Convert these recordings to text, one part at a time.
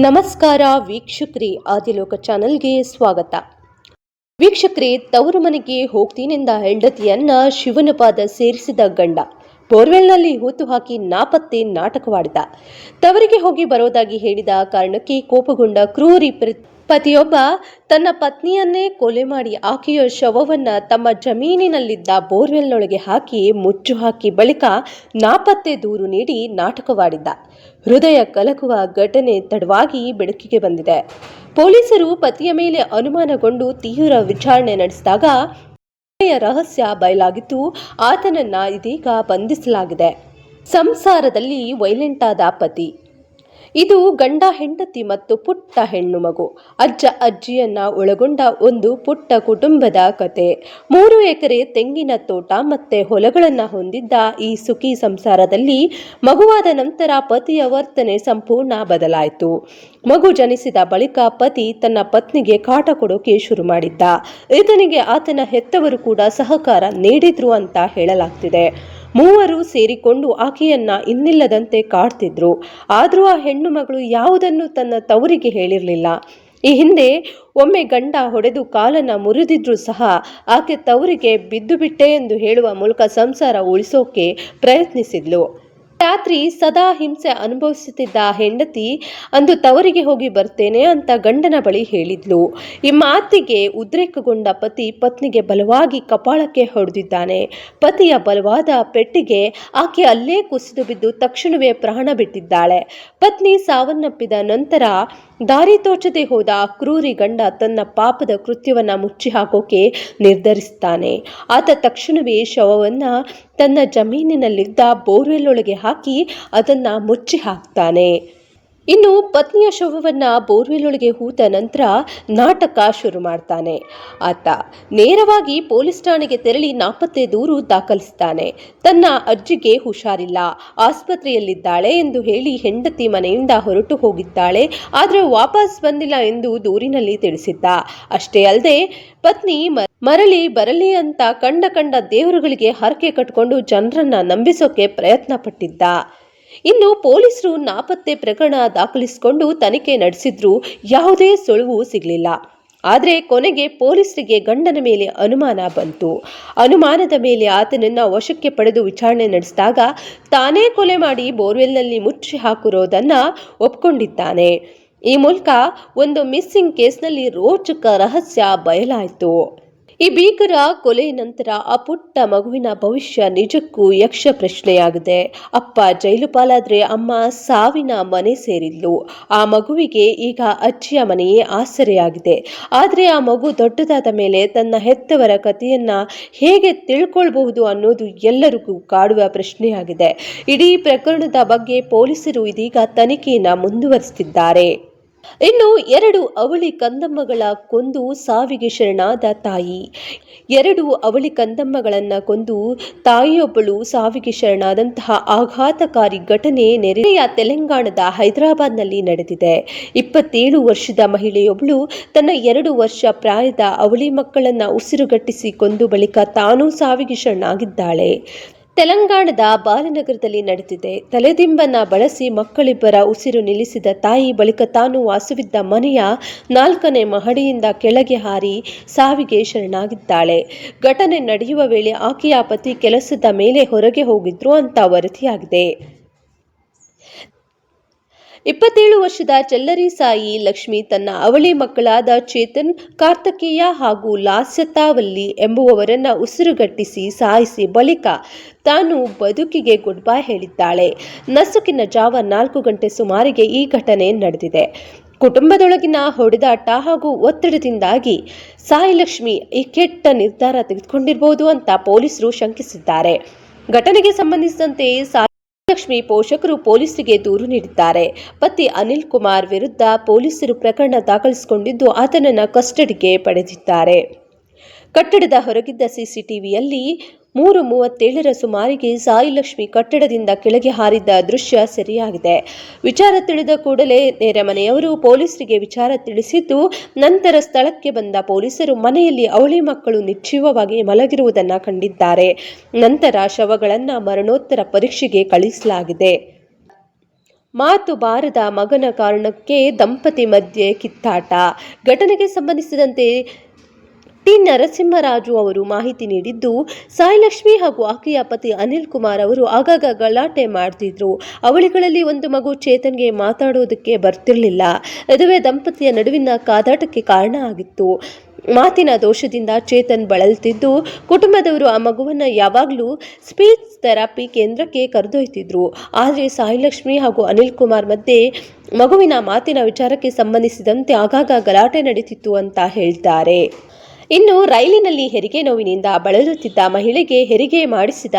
ನಮಸ್ಕಾರ ವೀಕ್ಷಕ್ರಿ, ಆದಿಲೋಕ ಚಾನೆಲ್ಗೆ ಸ್ವಾಗತ. ವೀಕ್ಷಕ್ರಿ, ತವರು ಮನೆಗೆ ಹೋಗ್ತೀನೆಂದ ಹೆಂಡತಿಯನ್ನ ಶಿವನ ಪಾದ ಸೇರಿಸಿದ ಗಂಡ. ಬೋರ್ವೆಲ್ನಲ್ಲಿ ಹೂತು ಹಾಕಿ ನಾಪತ್ತೆ ನಾಟಕವಾಡಿದ. ತವರಿಗೆ ಹೋಗಿ ಬರೋದಾಗಿ ಹೇಳಿದ ಕಾರಣಕ್ಕೆ ಕೋಪಗೊಂಡ ಕ್ರೂರಿ ಪತಿಯೊಬ್ಬ ತನ್ನ ಪತ್ನಿಯನ್ನೇ ಕೊಲೆ ಮಾಡಿ ಆಕೆಯ ಶವವನ್ನು ತಮ್ಮ ಜಮೀನಿನಲ್ಲಿದ್ದ ಬೋರ್ವೆಲ್ನೊಳಗೆ ಹಾಕಿ ಮುಚ್ಚು ಹಾಕಿ ಬಳಿಕ ನಾಪತ್ತೆ ದೂರು ನೀಡಿ ನಾಟಕವಾಡಿದ್ದ. ಹೃದಯ ಕಲಕುವ ಘಟನೆ ತಡವಾಗಿ ಬೆಳಕಿಗೆ ಬಂದಿದೆ. ಪೊಲೀಸರು ಪತಿಯ ಮೇಲೆ ಅನುಮಾನಗೊಂಡು ತೀವ್ರ ವಿಚಾರಣೆ ನಡೆಸಿದಾಗ ರಹಸ್ಯ ಬಯಲಾಗಿದ್ದು ಆತನನ್ನ ಇದೀಗ ಬಂಧಿಸಲಾಗಿದೆ. ಸಂಸಾರದಲ್ಲಿ ವೈಲೆಂಟ್ ಆದ ಪತಿ. ಇದು ಗಂಡ ಹೆಂಡತಿ ಮತ್ತು ಪುಟ್ಟ ಹೆಣ್ಣು ಮಗು. ಅಜ್ಜ ಅಜ್ಜಿಯನ್ನ ಒಳಗೊಂಡ ಒಂದು ಪುಟ್ಟ ಕುಟುಂಬದ ಕತೆ. ಮೂರು ಎಕರೆ ತೆಂಗಿನ ತೋಟ ಮತ್ತೆ ಹೊಲಗಳನ್ನ ಹೊಂದಿದ್ದ ಈ ಸುಖಿ ಸಂಸಾರದಲ್ಲಿ ಮಗುವಾದ ನಂತರ ಪತಿಯ ವರ್ತನೆ ಸಂಪೂರ್ಣ ಬದಲಾಯಿತು. ಮಗು ಜನಿಸಿದ ಬಳಿಕ ಪತಿ ತನ್ನ ಪತ್ನಿಗೆ ಕಾಟ ಕೊಡೋಕೆ ಶುರು ಮಾಡಿದ್ದ. ಈತನಿಗೆ ಆತನ ಹೆತ್ತವರು ಕೂಡ ಸಹಕಾರ ನೀಡಿದ್ರು ಅಂತ ಹೇಳಲಾಗ್ತಿದೆ. ಮೂವರು ಸೇರಿಕೊಂಡು ಆಕೆಯನ್ನ ಇನ್ನಿಲ್ಲದಂತೆ ಕಾಡ್ತಿದ್ರು. ಆದರೂ ಆ ಹೆಣ್ಣು ಮಗಳು ಯಾವುದನ್ನು ತನ್ನ ತವರಿಗೆ ಹೇಳಿರಲಿಲ್ಲ. ಈ ಹಿಂದೆ ಒಮ್ಮೆ ಗಂಡ ಹೊಡೆದು ಕಾಲನ್ನ ಮುರಿದಿದ್ರೂ ಸಹ ಆಕೆ ತವರಿಗೆ ಬಿದ್ದು ಬಿಟ್ಟೆ ಎಂದು ಹೇಳುವ ಮೂಲಕ ಸಂಸಾರ ಉಳಿಸೋಕೆ ಪ್ರಯತ್ನಿಸಿದ್ಲು. ರಾತ್ರಿ ಸದಾ ಹಿಂಸೆ ಅನುಭವಿಸುತ್ತಿದ್ದ ಹೆಂಡತಿ, ಅಂದು ತವರಿಗೆ ಹೋಗಿ ಬರ್ತೇನೆ ಅಂತ ಗಂಡನ ಬಳಿ ಹೇಳಿದ್ಲು. ಈ ಮಾತಿಗೆ ಉದ್ರೇಕಗೊಂಡ ಪತಿ ಪತ್ನಿಗೆ ಬಲವಾಗಿ ಕಪಾಳಕ್ಕೆ ಹೊಡೆದಿದ್ದಾನೆ. ಪತಿಯ ಬಲವಾದ ಪೆಟ್ಟಿಗೆ ಆಕೆ ಅಲ್ಲೇ ಕುಸಿದು ಬಿದ್ದು ತಕ್ಷಣವೇ ಪ್ರಾಣ ಬಿಟ್ಟಿದ್ದಾಳೆ. ಪತ್ನಿ ಸಾವನ್ನಪ್ಪಿದ ನಂತರ ದಾರಿ ತೋಚದೆ ಹೋದ ಕ್ರೂರಿ ಗಂಡ ತನ್ನ ಪಾಪದ ಕೃತ್ಯವನ್ನ ಮುಚ್ಚಿ ಹಾಕೋಕೆ ನಿರ್ಧರಿಸ್ತಾನೆ. ಆತ ತಕ್ಷಣವೇ ಶವವನ್ನ ತನ್ನ ಜಮೀನಿನಲ್ಲಿದ್ದ ಬೋರ್ವೆಲ್ ಒಳಗೆ ಹಾಕಿ ಅದನ್ನ ಮುಚ್ಚಿ ಹಾಕ್ತಾನೆ ಇನ್ನು ಪತ್ನಿಯ ಶವವನ್ನು ಬೋರ್ವೆಲ್ ಒಳಗೆ ಹೂತ ನಂತರ ನಾಟಕ ಶುರು ಮಾಡ್ತಾನೆ. ಆತ ನೇರವಾಗಿ ಪೊಲೀಸ್ ಠಾಣೆಗೆ ತೆರಳಿ ನಾಪತ್ತೆ ದೂರು ದಾಖಲಿಸ್ತಾನೆ. ತನ್ನ ಅಜ್ಜಿಗೆ ಹುಷಾರಿಲ್ಲ. ಆಸ್ಪತ್ರೆಯಲ್ಲಿದ್ದಾಳೆ ಎಂದು ಹೇಳಿ ಹೆಂಡತಿ ಮನೆಯಿಂದ ಹೊರಟು ಹೋಗಿದ್ದಾಳೆ. ಆದರೆ ವಾಪಸ್ ಬಂದಿಲ್ಲ ಎಂದು ದೂರಿನಲ್ಲಿ ತಿಳಿಸಿದ್ದ. ಅಷ್ಟೇ ಅಲ್ಲದೆ, ಪತ್ನಿ ಮರಳಿ ಬರಲಿ ಅಂತ ಕಂಡ ಕಂಡ ದೇವರುಗಳಿಗೆ ಹರಕೆ ಕಟ್ಕೊಂಡು ಜನರನ್ನ ನಂಬಿಸೋಕೆ ಪ್ರಯತ್ನ ಪಟ್ಟಿದ್ದ ಇನ್ನು ಪೊಲೀಸರು ನಾಪತ್ತೆ ಪ್ರಕರಣ ದಾಖಲಿಸಿಕೊಂಡು ತನಿಖೆ ನಡೆಸಿದ್ರೂ ಯಾವುದೇ ಸುಳುವು ಸಿಗಲಿಲ್ಲ. ಆದರೆ ಕೊನೆಗೆ ಪೊಲೀಸರಿಗೆ ಗಂಡನ ಮೇಲೆ ಅನುಮಾನ ಬಂತು. ಅನುಮಾನದ ಮೇಲೆ ಆತನನ್ನ ವಶಕ್ಕೆ ಪಡೆದು ವಿಚಾರಣೆ ನಡೆಸಿದಾಗ ತಾನೇ ಕೊಲೆ ಮಾಡಿ ಬೋರ್ವೆಲ್ನಲ್ಲಿ ಮುಚ್ಚಿ ಹಾಕಿರೋದನ್ನ ಒಪ್ಕೊಂಡಿದ್ದಾನೆ. ಈ ಮೂಲಕ ಒಂದು ಮಿಸ್ಸಿಂಗ್ ಕೇಸ್ನಲ್ಲಿ ರೋಚಕ ರಹಸ್ಯ ಬಯಲಾಯಿತು. ಈ ಭೀಕರ ಕೊಲೆ ನಂತರ ಆ ಪುಟ್ಟ ಮಗುವಿನ ಭವಿಷ್ಯ ನಿಜಕ್ಕೂ ಯಕ್ಷ ಪ್ರಶ್ನೆಯಾಗಿದೆ. ಅಪ್ಪ ಜೈಲು ಪಾಲಾದ್ರೆ ಅಮ್ಮ ಸಾವಿನ ಮನೆ ಸೇರಿದ್ಲು. ಆ ಮಗುವಿಗೆ ಈಗ ಅಜ್ಜಿಯ ಮನೆಯೇ ಆಸರೆಯಾಗಿದೆ. ಆದರೆ ಆ ಮಗು ದೊಡ್ಡದಾದ ಮೇಲೆ ತನ್ನ ಹೆತ್ತವರ ಕಥೆಯನ್ನ ಹೇಗೆ ತಿಳ್ಕೊಳ್ಬಹುದು ಅನ್ನೋದು ಎಲ್ಲರಿಗೂ ಕಾಡುವ ಪ್ರಶ್ನೆಯಾಗಿದೆ. ಇಡೀ ಪ್ರಕರಣದ ಬಗ್ಗೆ ಪೊಲೀಸರು ಇದೀಗ ತನಿಖೆಯನ್ನ ಮುಂದುವರಿಸುತ್ತಿದ್ದಾರೆ ಇನ್ನು ಎರಡು ಅವಳಿ ಕಂದಮ್ಮಗಳ ಕೊಂದು ಸಾವಿಗೆ ಶರಣಾದ ತಾಯಿ. ಎರಡು ಅವಳಿ ಕಂದಮ್ಮಗಳನ್ನ ಕೊಂದು ತಾಯಿಯೊಬ್ಬಳು ಸಾವಿಗೆ ಶರಣಾದಂತಹ ಆಘಾತಕಾರಿ ಘಟನೆ ನೆರೆಯ ತೆಲಂಗಾಣದ ಹೈದರಾಬಾದ್ನಲ್ಲಿ ನಡೆದಿದೆ. ಇಪ್ಪತ್ತೇಳು ವರ್ಷದ ಮಹಿಳೆಯೊಬ್ಬಳು ತನ್ನ ಎರಡು ವರ್ಷ ಪ್ರಾಯದ ಅವಳಿ ಮಕ್ಕಳನ್ನ ಉಸಿರುಗಟ್ಟಿಸಿ ಕೊಂದು ಬಳಿಕ ತಾನೂ ಸಾವಿಗೆ ಶರಣಾಗಿದ್ದಾಳೆ. ತೆಲಂಗಾಣದ ಬಾಲನಗರದಲ್ಲಿ ನಡೆದಿದೆ. ತಲೆದಿಂಬನ್ನ ಬಳಸಿ ಮಕ್ಕಳಿಬ್ಬರ ಉಸಿರು ನಿಲ್ಲಿಸಿದ ತಾಯಿ ಬಳಿಕ ತಾನು ವಾಸವಿದ್ದ ಮನೆಯ ನಾಲ್ಕನೇ ಮಹಡಿಯಿಂದ ಕೆಳಗೆ ಹಾರಿ ಸಾವಿಗೆ ಶರಣಾಗಿದ್ದಾಳೆ. ಘಟನೆ ನಡೆಯುವ ವೇಳೆ ಆಕೆಯ ಪತಿ ಕೆಲಸದ ಮೇಲೆ ಹೊರಗೆ ಹೋಗಿದ್ರು ಅಂತ ವರದಿಯಾಗಿದೆ. ಇಪ್ಪತ್ತೇಳು ವರ್ಷದ ಚೆಲ್ಲರಿ ಸಾಯಿ ಲಕ್ಷ್ಮಿ ತನ್ನ ಅವಳಿ ಮಕ್ಕಳಾದ ಚೇತನ್, ಕಾರ್ತಿಕೇಯ ಹಾಗೂ ಲಾಸ್ಯತಾವಲ್ಲಿ ಎಂಬುವವರನ್ನ ಉಸಿರುಗಟ್ಟಿಸಿ ಸಾಯಿಸಿ ಬಳಿಕ ತಾನು ಬದುಕಿಗೆ ಗುಡ್ ಬೈ ಹೇಳಿದ್ದಾಳೆ. ನಸುಕಿನ ಜಾವ ನಾಲ್ಕು ಗಂಟೆ ಸುಮಾರಿಗೆ ಈ ಘಟನೆ ನಡೆದಿದೆ. ಕುಟುಂಬದೊಳಗಿನ ಹೊಡೆದಾಟ ಹಾಗೂ ಒತ್ತಡದಿಂದಾಗಿ ಸಾಯಿ ಲಕ್ಷ್ಮಿ ಈ ಕೆಟ್ಟ ನಿರ್ಧಾರ ತೆಗೆದುಕೊಂಡಿರಬಹುದು ಅಂತ ಪೊಲೀಸರು ಶಂಕಿಸಿದ್ದಾರೆ. ಘಟನೆಗೆ ಸಂಬಂಧಿಸಿದಂತೆ ಲಕ್ಷ್ಮಿ ಪೋಷಕರು ಪೊಲೀಸರಿಗೆ ದೂರು ನೀಡಿದ್ದಾರೆ. ಪತಿ ಅನಿಲ್ ಕುಮಾರ್ ವಿರುದ್ಧ ಪೊಲೀಸರು ಪ್ರಕರಣ ದಾಖಲಿಸಿಕೊಂಡಿದ್ದು ಆತನನ್ನು ಕಸ್ಟಡಿಗೆ ಪಡೆದಿದ್ದಾರೆ. ಕಟ್ಟಡದ ಹೊರಗಿದ್ದ ಸಿಸಿಟಿವಿಯಲ್ಲಿ ಮೂರು ಮೂವತ್ತೇಳರ ಸುಮಾರಿಗೆ ಸಾಯಿಲಕ್ಷ್ಮಿ ಕಟ್ಟಡದಿಂದ ಕೆಳಗೆ ಹಾರಿದ್ದ ದೃಶ್ಯ ಸೆರೆಯಾಗಿದೆ. ವಿಚಾರ ತಿಳಿದ ಕೂಡಲೇ ನೆರೆಮನೆಯವರು ಪೊಲೀಸರಿಗೆ ವಿಚಾರ ತಿಳಿಸಿದ್ದು, ನಂತರ ಸ್ಥಳಕ್ಕೆ ಬಂದ ಪೊಲೀಸರು ಮನೆಯಲ್ಲಿ ಅವಳಿ ಮಕ್ಕಳು ನಿರ್ಜೀವವಾಗಿ ಮಲಗಿರುವುದನ್ನು ಕಂಡಿದ್ದಾರೆ. ನಂತರ ಶವಗಳನ್ನು ಮರಣೋತ್ತರ ಪರೀಕ್ಷೆಗೆ ಕಳಿಸಲಾಗಿದೆ. ಮಾತು ಬಾರದ ಮಗನ ಕಾರಣಕ್ಕೆ ದಂಪತಿ ಮಧ್ಯೆ ಕಿತ್ತಾಟ. ಘಟನೆಗೆ ಸಂಬಂಧಿಸಿದಂತೆ ಟಿ ನರಸಿಂಹರಾಜು ಅವರು ಮಾಹಿತಿ ನೀಡಿದ್ದು, ಸಾಯಿಲಕ್ಷ್ಮಿ ಹಾಗೂ ಆಕೆಯ ಪತಿ ಅನಿಲ್ ಕುಮಾರ್ ಅವರು ಆಗಾಗ ಗಲಾಟೆ ಮಾಡ್ತಿದ್ರು. ಅವಳಿಗಳಲ್ಲಿ ಒಂದು ಮಗು ಚೇತನ್ಗೆ ಮಾತಾಡೋದಕ್ಕೆ ಬರ್ತಿರಲಿಲ್ಲ. ಇದುವೇ ದಂಪತಿಯ ನಡುವಿನ ಕಾದಾಟಕ್ಕೆ ಕಾರಣ ಆಗಿತ್ತು. ಮಾತಿನ ದೋಷದಿಂದ ಚೇತನ್ ಬಳಲ್ತಿದ್ದು, ಕುಟುಂಬದವರು ಆ ಮಗುವನ್ನು ಯಾವಾಗಲೂ ಸ್ಪೀಚ್ ಥೆರಪಿ ಕೇಂದ್ರಕ್ಕೆ ಕರೆದೊಯ್ತಿದ್ರು. ಆದರೆ ಸಾಯಿಲಕ್ಷ್ಮಿ ಹಾಗೂ ಅನಿಲ್ ಕುಮಾರ್ ಮಧ್ಯೆ ಮಗುವಿನ ಮಾತಿನ ವಿಚಾರಕ್ಕೆ ಸಂಬಂಧಿಸಿದಂತೆ ಆಗಾಗ ಗಲಾಟೆ ನಡೀತಿತ್ತು ಅಂತ ಹೇಳ್ತಾರೆ. ಇನ್ನು ರೈಲಿನಲ್ಲಿ ಹೆರಿಗೆ ನೋವಿನಿಂದ ಬಳಲುತ್ತಿದ್ದ ಮಹಿಳೆಗೆ ಹೆರಿಗೆ ಮಾಡಿಸಿದ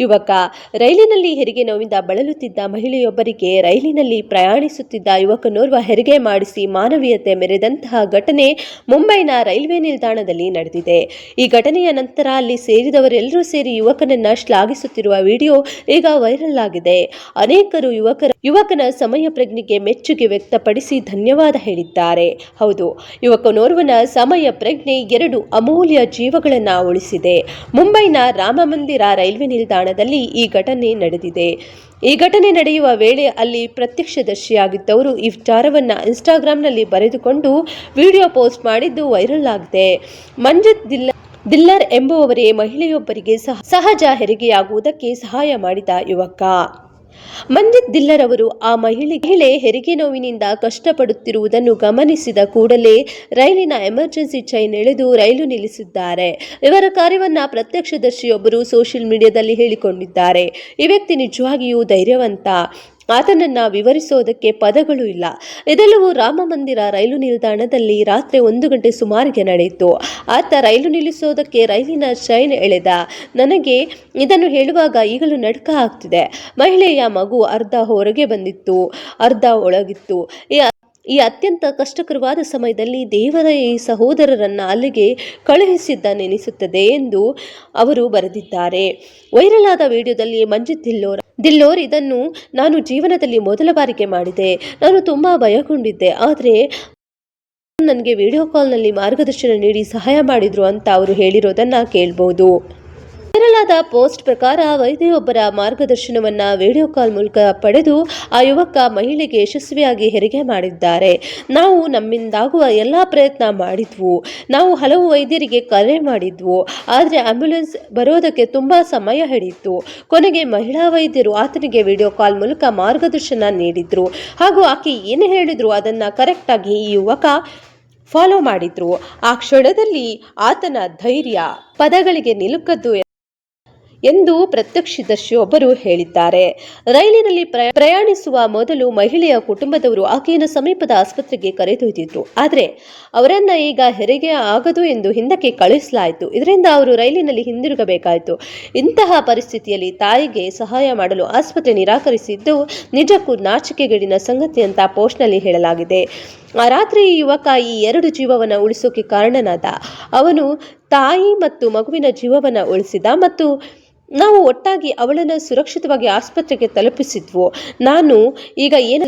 ಯುವಕ. ರೈಲಿನಲ್ಲಿ ಹೆರಿಗೆ ನೋವಿಂದ ಬಳಲುತ್ತಿದ್ದ ಮಹಿಳೆಯೊಬ್ಬರಿಗೆ ರೈಲಿನಲ್ಲಿ ಪ್ರಯಾಣಿಸುತ್ತಿದ್ದ ಯುವಕನೋರ್ವ ಹೆರಿಗೆ ಮಾಡಿಸಿ ಮಾನವೀಯತೆ ಮೆರೆದಂತಹ ಘಟನೆ ಮುಂಬೈನ ರೈಲ್ವೆ ನಿಲ್ದಾಣದಲ್ಲಿ ನಡೆದಿದೆ. ಈ ಘಟನೆಯ ನಂತರ ಅಲ್ಲಿ ಸೇರಿದವರೆಲ್ಲರೂ ಸೇರಿ ಯುವಕನನ್ನ ಶ್ಲಾಘಿಸುತ್ತಿರುವ ವಿಡಿಯೋ ಈಗ ವೈರಲ್ ಆಗಿದೆ. ಅನೇಕರು ಯುವಕರ ಯುವಕನ ಸಮಯ ಪ್ರಜ್ಞೆಗೆ ಮೆಚ್ಚುಗೆ ವ್ಯಕ್ತಪಡಿಸಿ ಧನ್ಯವಾದ ಹೇಳಿದ್ದಾರೆ. ಹೌದು, ಯುವಕನೋರ್ವನ ಸಮಯ ಪ್ರಜ್ಞೆ ಎರಡು ಅಮೂಲ್ಯ ಜೀವಗಳನ್ನ ಉಳಿಸಿದೆ. ಮುಂಬೈನ ರಾಮಮಂದಿರ ರೈಲ್ವೆ ನಿಲ್ದಾಣದಲ್ಲಿ ಈ ಘಟನೆ ನಡೆದಿದೆ. ಈ ಘಟನೆ ನಡೆಯುವ ವೇಳೆ ಅಲ್ಲಿ ಪ್ರತ್ಯಕ್ಷದರ್ಶಿಯಾಗಿದ್ದವರು ಈ ವಿಚಾರವನ್ನು ಇನ್ಸ್ಟಾಗ್ರಾಂನಲ್ಲಿ ಬರೆದುಕೊಂಡು ವಿಡಿಯೋ ಪೋಸ್ಟ್ ಮಾಡಿದ್ದು ವೈರಲ್ ಆಗಿದೆ. ಮಂಜಿತ್ ದಿಲ್ಲ ದಿಲ್ಲರ್ ಎಂಬುವವರೇ ಮಹಿಳೆಯೊಬ್ಬರಿಗೆ ಸಹ, ಸಹಜ ಹೆರಿಗೆಯಾಗುವುದಕ್ಕೆ ಸಹಾಯ ಮಾಡಿದ ಯುವಕ. ಮಂಜಿತ್ ದಿಲ್ಲರ್ ಅವರು ಆ ಮಹಿಳೆ ಮಹಿಳೆ ಹೆರಿಗೆ ನೋವಿನಿಂದ ಕಷ್ಟಪಡುತ್ತಿರುವುದನ್ನು ಗಮನಿಸಿದ ಕೂಡಲೇ ರೈಲಿನ ಎಮರ್ಜೆನ್ಸಿ ಚೈನ್ ಎಳೆದು ರೈಲು ನಿಲ್ಲಿಸಿದ್ದಾರೆ. ಇವರ ಕಾರ್ಯವನ್ನು ಪ್ರತ್ಯಕ್ಷದರ್ಶಿಯೊಬ್ಬರು ಸೋಷಿಯಲ್ ಮೀಡಿಯಾದಲ್ಲಿ ಹೇಳಿಕೊಂಡಿದ್ದಾರೆ. ಈ ವ್ಯಕ್ತಿ ನಿಜವಾಗಿಯೂ ಧೈರ್ಯವಂತ. ಆತನನ್ನ ವಿವರಿಸೋದಕ್ಕೆ ಪದಗಳು ಇಲ್ಲ. ಇದೆಲ್ಲವೂ ರಾಮ ಮಂದಿರ ರೈಲು ನಿಲ್ದಾಣದಲ್ಲಿ ರಾತ್ರಿ ಒಂದು ಗಂಟೆ ಸುಮಾರಿಗೆ ನಡೆಯಿತು. ಆತ ರೈಲು ನಿಲ್ಲಿಸೋದಕ್ಕೆ ರೈಲಿನ ಶೈನ್ ಎಳೆದ. ನನಗೆ ಇದನ್ನು ಹೇಳುವಾಗ ಈಗಲೂ ನಡ್ಕ ಆಗ್ತಿದೆ. ಮಹಿಳೆಯ ಮಗು ಅರ್ಧ ಹೊರಗೆ ಬಂದಿತ್ತು. ಅರ್ಧ ಒಳಗಿತ್ತು. ಈ ಅತ್ಯಂತ ಕಷ್ಟಕರವಾದ ಸಮಯದಲ್ಲಿ ದೇವರ ಈ ಸಹೋದರರನ್ನ ಅಲ್ಲಿಗೆ ಕಳುಹಿಸಿದ್ದನೆನಿಸುತ್ತದೆ ಎಂದು ಅವರು ಬರೆದಿದ್ದಾರೆ. ವೈರಲ್ ಆದ ವಿಡಿಯೋದಲ್ಲಿ ಮಂಜಿತ್ ದಿಲ್ಲೋರ್ ದಿಲ್ಲೋರ್ ಇದನ್ನು ನಾನು ಜೀವನದಲ್ಲಿ ಮೊದಲ ಬಾರಿಗೆ ಮಾಡಿದೆ. ನಾನು ತುಂಬ ಭಯಗೊಂಡಿದ್ದೆ. ಆದರೆ ನನಗೆ ವಿಡಿಯೋ ಕಾಲ್ನಲ್ಲಿ ಮಾರ್ಗದರ್ಶನ ನೀಡಿ ಸಹಾಯ ಮಾಡಿದ್ರು ಅಂತ ಅವರು ಹೇಳಿರೋದನ್ನು ಕೇಳ್ಬೋದು. ವೈರಲ್ ಪೋಸ್ಟ್ ಪ್ರಕಾರ ವೈದ್ಯೊಬ್ಬರ ಮಾರ್ಗದರ್ಶನವನ್ನ ವಿಡಿಯೋ ಕಾಲ್ ಮೂಲಕ ಪಡೆದು ಆ ಯುವಕ ಮಹಿಳೆಗೆ ಯಶಸ್ವಿಯಾಗಿ ಹೆರಿಗೆ ಮಾಡಿದ್ದಾರೆ. ನಾವು ನಮ್ಮಿಂದಾಗುವ ಎಲ್ಲ ಪ್ರಯತ್ನ ಮಾಡಿದ್ವು. ನಾವು ಹಲವು ವೈದ್ಯರಿಗೆ ಕರೆ ಮಾಡಿದ್ವು. ಆದರೆ ಆಂಬ್ಯುಲೆನ್ಸ್ ಬರೋದಕ್ಕೆ ತುಂಬ ಸಮಯ ಹಿಡಿಯಿತು. ಕೊನೆಗೆ ಮಹಿಳಾ ವೈದ್ಯರು ಆತನಿಗೆ ವಿಡಿಯೋ ಕಾಲ್ ಮೂಲಕ ಮಾರ್ಗದರ್ಶನ ನೀಡಿದ್ರು. ಹಾಗೂ ಆಕೆ ಏನು ಹೇಳಿದ್ರು ಅದನ್ನು ಕರೆಕ್ಟಾಗಿ ಈ ಯುವಕ ಫಾಲೋ ಮಾಡಿದ್ರು. ಆ ಕ್ಷಣದಲ್ಲಿ ಆತನ ಧೈರ್ಯ ಪದಗಳಿಗೆ ನಿಲುಕದ್ದು ಎಂದು ಪ್ರತ್ಯಕ್ಷದರ್ಶಿಯೊಬ್ಬರು ಹೇಳಿದ್ದಾರೆ. ರೈಲಿನಲ್ಲಿ ಪ್ರಯ- ಪ್ರಯಾಣಿಸುವ ಮೊದಲು ಮಹಿಳೆಯ ಕುಟುಂಬದವರು ಆಕೆಯನ್ನು ಸಮೀಪದ ಆಸ್ಪತ್ರೆಗೆ ಕರೆದೊಯ್ದಿದ್ರು. ಆದರೆ, ಅವರನ್ನ ಈಗ ಹೆರಿಗೆ ಆಗದು ಎಂದು ಹಿಂದಕ್ಕೆ ಕಳುಹಿಸಲಾಯಿತು. ಇದರಿಂದ ಅವರು ರೈಲಿನಲ್ಲಿ ಹಿಂದಿರುಗಬೇಕಾಯಿತು. ಇಂತಹ ಪರಿಸ್ಥಿತಿಯಲ್ಲಿ ತಾಯಿಗೆ ಸಹಾಯ ಮಾಡಲು ಆಸ್ಪತ್ರೆ ನಿರಾಕರಿಸಿದ್ದು ನಿಜಕ್ಕೂ ನಾಚಿಕೆಗೇಡಿನ ಸಂಗತಿ ಅಂತ ಪೋಸ್ಟ್ನಲ್ಲಿ ಹೇಳಲಾಗಿದೆ. ಆ ರಾತ್ರಿ ಯುವಕ ಈ ಎರಡು ಜೀವವನ್ನು ಉಳಿಸೋಕೆ ಕಾರಣನಾದ. ಅವನು ತಾಯಿ ಮತ್ತು ಮಗುವಿನ ಜೀವವನ್ನು ಉಳಿಸಿದ ಮತ್ತು ನಾವು ಒಟ್ಟಾಗಿ ಅವಳನ್ನು ಸುರಕ್ಷಿತವಾಗಿ ಆಸ್ಪತ್ರೆಗೆ ತಲುಪಿಸಿದ್ವು. ನಾನು ಈಗ ಏನು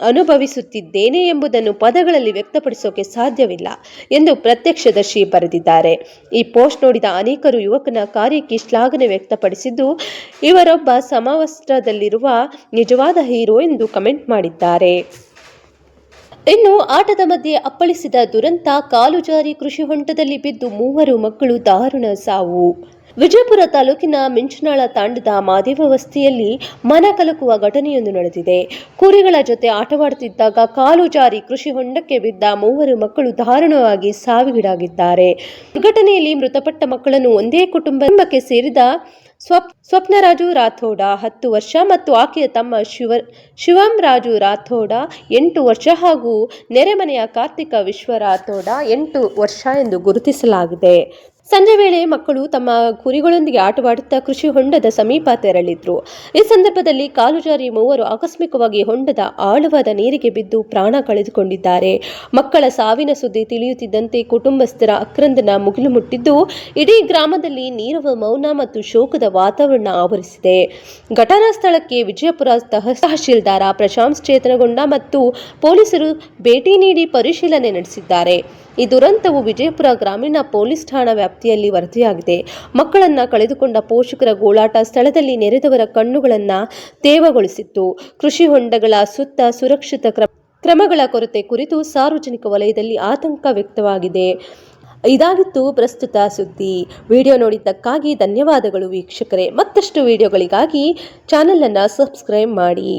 ಅನುಭವಿಸುತ್ತಿದ್ದೇನೆ ಎಂಬುದನ್ನು ಪದಗಳಲ್ಲಿ ವ್ಯಕ್ತಪಡಿಸೋಕೆ ಸಾಧ್ಯವಿಲ್ಲ ಎಂದು ಪ್ರತ್ಯಕ್ಷದರ್ಶಿ ಬರೆದಿದ್ದಾರೆ. ಈ ಪೋಸ್ಟ್ ನೋಡಿದ ಅನೇಕರು ಯುವಕನ ಕಾರ್ಯಕ್ಕೆ ಶ್ಲಾಘನೆ ವ್ಯಕ್ತಪಡಿಸಿದ್ದು, ಇವರೊಬ್ಬ ಸಮವಸ್ತ್ರದಲ್ಲಿರುವ ನಿಜವಾದ ಹೀರೋ ಎಂದು ಕಮೆಂಟ್ ಮಾಡಿದ್ದಾರೆ. ಇನ್ನು ಆಟದ ಮಧ್ಯೆ ಅಪ್ಪಳಿಸಿದ ದುರಂತ ಕಾಲು ಜಾರಿ ಕೃಷಿ ಹೊಂಟದಲ್ಲಿ ಬಿದ್ದು ಮೂವರು ಮಕ್ಕಳು ದಾರುಣ ಸಾವು. ವಿಜಯಪುರ ತಾಲೂಕಿನ ಮಿಂಚನಾಳ ತಾಂಡದ ಮಾದೇವ ವಸ್ತಿಯಲ್ಲಿ ಮನ ಕಲಕುವ ಘಟನೆಯೊಂದು ನಡೆದಿದೆ. ಕುರಿಗಳ ಜೊತೆ ಆಟವಾಡುತ್ತಿದ್ದಾಗ ಕಾಲು ಜಾರಿ ಕೃಷಿ ಹೊಂಡಕ್ಕೆ ಬಿದ್ದ ಮೂವರು ಮಕ್ಕಳು ದಾರುಣವಾಗಿ ಸಾವಿಗೀಡಾಗಿದ್ದಾರೆ. ಘಟನೆಯಲ್ಲಿ ಮೃತಪಟ್ಟ ಮಕ್ಕಳನ್ನು ಒಂದೇ ಕುಟುಂಬಕ್ಕೆ ಸೇರಿದ ಸ್ವಪ್, ಸ್ವಪ್ನರಾಜು ರಾಥೋಡ ಹತ್ತು ವರ್ಷ ಮತ್ತು ಆಕೆಯ ತಮ್ಮ ಶಿವ ಶಿವಂ ರಾಜು ರಾಥೋಡ ಎಂಟು ವರ್ಷ ಹಾಗೂ ನೆರೆಮನೆಯ ಕಾರ್ತಿಕ ವಿಶ್ವ ರಾಥೋಡ ಎಂಟು ವರ್ಷ ಎಂದು ಗುರುತಿಸಲಾಗಿದೆ. ಸಂಜೆ ವೇಳೆ ಮಕ್ಕಳು ತಮ್ಮ ಕುರಿಗಳೊಂದಿಗೆ ಆಟವಾಡುತ್ತಾ ಕೃಷಿ ಹೊಂಡದ ಸಮೀಪ ತೆರಳಿದ್ರು. ಈ ಸಂದರ್ಭದಲ್ಲಿ ಕಾಲು ಜಾರಿ ಮೂವರು ಆಕಸ್ಮಿಕವಾಗಿ ಹೊಂಡದ ಆಳವಾದ ನೀರಿಗೆ ಬಿದ್ದು ಪ್ರಾಣ ಕಳೆದುಕೊಂಡಿದ್ದಾರೆ. ಮಕ್ಕಳ ಸಾವಿನ ಸುದ್ದಿ ತಿಳಿಯುತ್ತಿದ್ದಂತೆ ಕುಟುಂಬಸ್ಥರ ಅಕ್ರಂದನ ಮುಗಿಲು ಮುಟ್ಟಿದ್ದು ಇಡೀ ಗ್ರಾಮದಲ್ಲಿ ನೀರವ ಮೌನ ಮತ್ತು ಶೋಕದ ವಾತಾವರಣ ಆವರಿಸಿದೆ. ಘಟನಾ ಸ್ಥಳಕ್ಕೆ ವಿಜಯಪುರ ತಹ- ತಹಶೀಲ್ದಾರ ಪ್ರಶಾಂತ್ ಚೇತನಗೊಂಡ ಮತ್ತು ಪೊಲೀಸರು ಭೇಟಿ ನೀಡಿ ಪರಿಶೀಲನೆ ನಡೆಸಿದ್ದಾರೆ. ಈ ದುರಂತವು ವಿಜಯಪುರ ಗ್ರಾಮೀಣ ಪೊಲೀಸ್ ಠಾಣಾ ವ್ಯಾಪ್ತಿಯಲ್ಲಿ ವರದಿಯಾಗಿದೆ. ಮಕ್ಕಳನ್ನ ಕಳೆದುಕೊಂಡ ಪೋಷಕರ ಗೋಳಾಟ ಸ್ಥಳದಲ್ಲಿ ನೆರೆದವರ ಕಣ್ಣುಗಳನ್ನು ತೇವಗೊಳಿಸಿತ್ತು. ಕೃಷಿ ಹೊಂಡಗಳ ಸುತ್ತ ಸುರಕ್ಷಿತ ಕ್ರಮ, ಕ್ರಮಗಳ ಕೊರತೆ ಕುರಿತು ಸಾರ್ವಜನಿಕ ವಲಯದಲ್ಲಿ ಆತಂಕ ವ್ಯಕ್ತವಾಗಿದೆ. ಇದಾಗಿತ್ತು ಪ್ರಸ್ತುತ ಸುದ್ದಿ. ವಿಡಿಯೋ ನೋಡಿದ್ದಕ್ಕಾಗಿ ಧನ್ಯವಾದಗಳು ವೀಕ್ಷಕರೇ. ಮತ್ತಷ್ಟು ವಿಡಿಯೋಗಳಿಗಾಗಿ ಚಾನಲನ್ನು ಸಬ್ಸ್ಕ್ರೈಬ್ ಮಾಡಿ.